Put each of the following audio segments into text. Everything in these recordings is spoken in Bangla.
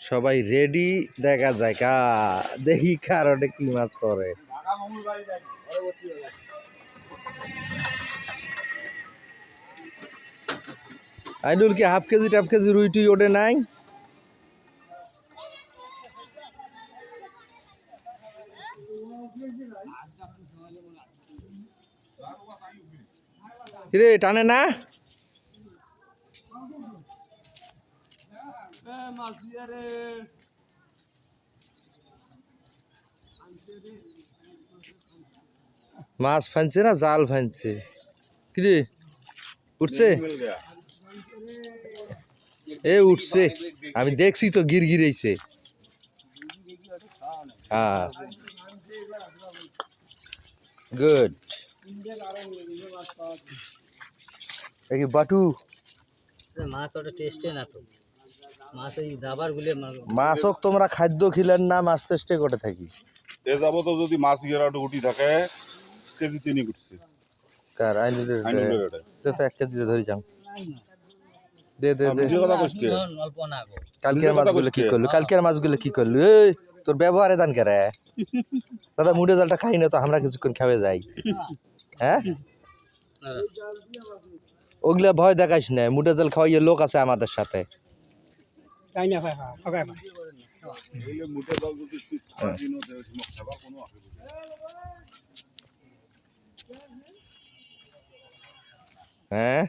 সবাই রেডি দেখা যায় কা দেখি কারণে কি মাছ করে আইনুল কি হাফ কেজি টাফ কেজি রুই টুই ওঠে নাই? রে টানে না? মাছ ফানছে না জাল ফানছে? কি রে? উঠছে? এ উঠছে। আমি দেখছি তো গির গিরেছে হ্যাঁ। গুড। দেখি বাটু? মাছ ওটা টেস্টে না তো মাছ ওই দাবার গুলে মাছক তোমরা খাদ্য খিলেন না মাছ টেস্টে করে থাকি। এ যাবত যদি মাছ গিয়েরা উঠি থাকে কেজি তিনি উঠছে কার। তো তো এক কেজি ধরে যাও। দে দে দে। কালকের মাছগুলো কি। করল? কালকের মাছগুলো কি করল? এই তোর ব্যবহারে দান করে দাদা মুড়ে জলটা খাই না তো আমরা কিছুক্ষণ খাবে যাই। হ্যাঁ। ওগুলা ভয় দেখাইস না মুড়ে জল খাওয়াইয়ে লোক আছে আমাদের সাথে। কোনো অসুবিধা নেই। হ্যাঁ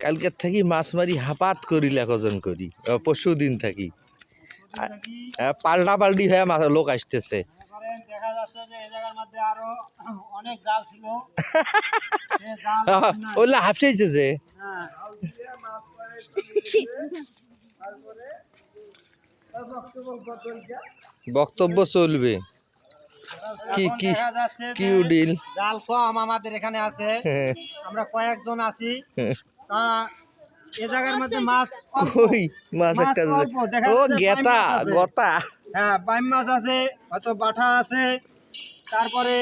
কালকের থাকি মাছ মারি হাপাত করিলে কজন করি? পরশু দিন থাকি। হ্যাঁ, পাল্টা পাল্টি হয়ে মাছ লোক আসতেছে। দেখা যাচ্ছে যে এই জায়গার মধ্যে আরও অনেক জাল ছিল। সে জাল ওগুলা হাফসাইছে যে। হ্যাঁ। বক্তব্য চলবে। কি কি যে জাল কম আমাদের এখানে আছে। আমরা কয়েকজন আছি। তা এ জায়গার মধ্যে মাছ। ওই মাছ একটা ও গেতা আছে। গতা। হ্যাঁ বাইম মাছ আছে হয়তো বাটা আছে। তারপরে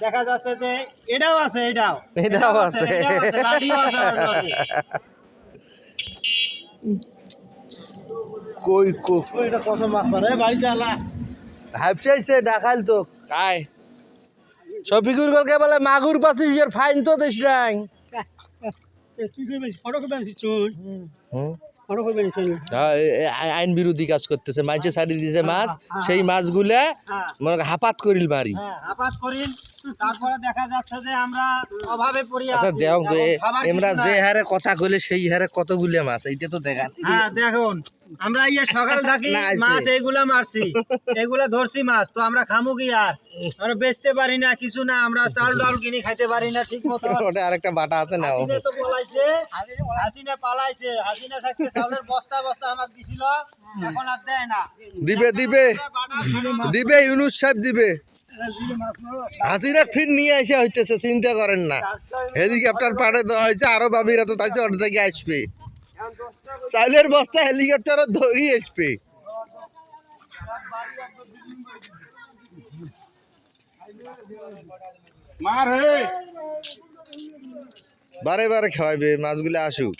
দেখা যাচ্ছে যে এটাও আছে এটাও এটাও আছে। এটাও আছে, লাঠিও আছে। কই কো? এটা কত মাছ পারে বাড়িতে আলা। হাফসাইছে ডাকাল তো। কাই? কলকে বলে মাগুর ফাইন তো দিস নাই। হ্যাঁ, আইন বিরোধী কাজ করতেছে মাঝে ছাড়ি দিয়েছে মাছ। সেই মাছগুলা হ্যাঁ। মনে হাপাত করিল মারি হ্যাঁ আপাত করিন তারপরে দেখা যাচ্ছে যে আমরা অভাবে পড়ি আচ্ছা আছি দেখ যে আমরা যে হারে কথা কইলে সেই হারে কতগুলো মাছ এইটা তো হ্যাঁ দেখুন আমরা ইয়ে সকাল থাকি মাছ এইগুলা মারছি ধরছি মাছ তো আমরা খামু কি আর? আমরা বেচতে পারি না কিছু না আমরা চাল ডাল কিনে খাইতে পারি না ঠিক মতো। ওটা আরেকটা বাটা আছে না হাসিনে তো পলাইছে হাসিনে পালাইছে হাসিনে থাকতে চাউলের বস্তা বস্তা আমাকে দিছিল এখন আর দেয় না। দিবে দিবে। দিবে ইউনুস সাহেব দিবে। হাসিরা ফির নিয়ে এসে হইতেছে চিন্তা করেন না। হেলিকপ্টার পাঠে দেওয়া হয়েছে আরও বাবিরা তো তাইছে ওটা থেকে আসবে। চাইলের বস্তা হেলিকপ্টারও ধরি আসবে। বারে বারে খাওয়াইবে মাছগুলো আসুক।